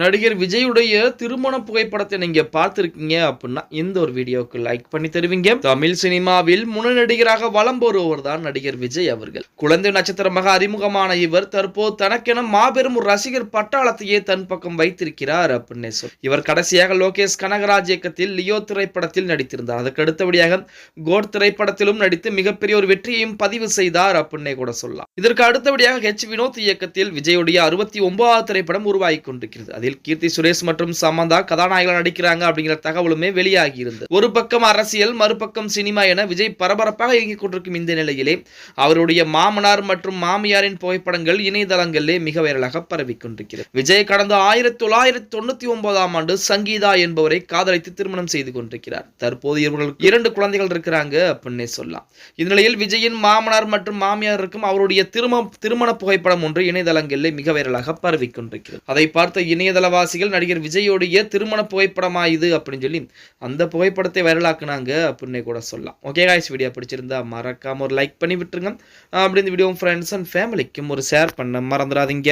நடிகர் விஜயுடைய திருமண புகைப்படத்தை நீங்க பார்த்துருக்கீங்க அப்படின்னா இந்த ஒரு வீடியோவுக்கு லைக் பண்ணி தருவீங்க. தமிழ் சினிமாவில் முன்னணி நடிகராக வலம் வருபவர் தான் நடிகர் விஜய் அவர்கள். குழந்தை நட்சத்திரமாக அறிமுகமான இவர் தற்போது தனக்கென மாபெரும் ஒரு ரசிகர் பட்டாளத்தையே தன் பக்கம் வைத்திருக்கிறார் அப்படின்னு சொல் இவர் கடைசியாக லோகேஷ் கனகராஜ் இயக்கத்தில் லியோ திரைப்படத்தில் நடித்திருந்தார். அதற்கு அடுத்தபடியாக கோட் திரைப்படத்திலும் நடித்து மிகப்பெரிய ஒரு வெற்றியையும் பதிவு செய்தார் அப்படின்னே கூட சொல்லலாம். இதற்கு அடுத்தபடியாக ஹெச் வினோத் இயக்கத்தில் விஜயுடைய அறுபத்தி ஒன்பதாவது திரைப்படம் உருவாகி கொண்டிருக்கிறது. அதில் கீர்த்தி சுரேஷ் மற்றும் சமந்தா கதாநாயகர்கள் நடிக்கிறாங்க அப்படிங்கிற தகவலுமே வெளியாகி இருந்தது. ஒரு பக்கம் அரசியல் மறுபக்கம் சினிமா என விஜய் பரபரப்பாக இயங்கிக் கொண்டிருக்கும் இந்த நிலையிலே அவருடைய மாமனார் மற்றும் மாமியாரின் புகைப்படங்கள் இணையதளங்களிலே மிக வைரலாக பரவி கொண்டிருக்கிறது. விஜய் கடந்த ஆயிரத்தி தொள்ளாயிரத்தி தொண்ணூத்தி ஒன்பதாம் ஆண்டு சங்கீதா என்பவரை காதலித்து திருமணம் செய்து கொண்டிருக்கிறார். தற்போது இவர்களுக்கு இரண்டு குழந்தைகள் இருக்கிறாங்க அப்படின்னே சொல்லலாம். இந்நிலையில் விஜயின் மாமனார் மற்றும் மாமியாருக்கும் அவருடைய திருமண திருமண புகைப்படம் ஒன்று இணையதளங்களிலே மிக வைரலாக பரவி கொண்டிருக்கிறது. அதை பார்த்த இணைய இணையதளவாசிகள் நடிகர் விஜயோடைய திருமண புகைப்படமா இது அப்படின்னு சொல்லி அந்த புகைப்படத்தை வைரலாக்குனாங்க அப்படின்னே கூட சொல்லலாம். ஓகே காய்ஸ் வீடியோ பிடிச்சிருந்தா மறக்காம ஒரு லைக் பண்ணி விட்டுருங்க. அப்படி இந்த வீடியோ ஃப்ரெண்ட்ஸ் அண்ட் ஃபேமிலிக்கும் ஒரு ஷேர் பண்ண மறந்துடாதீங்க.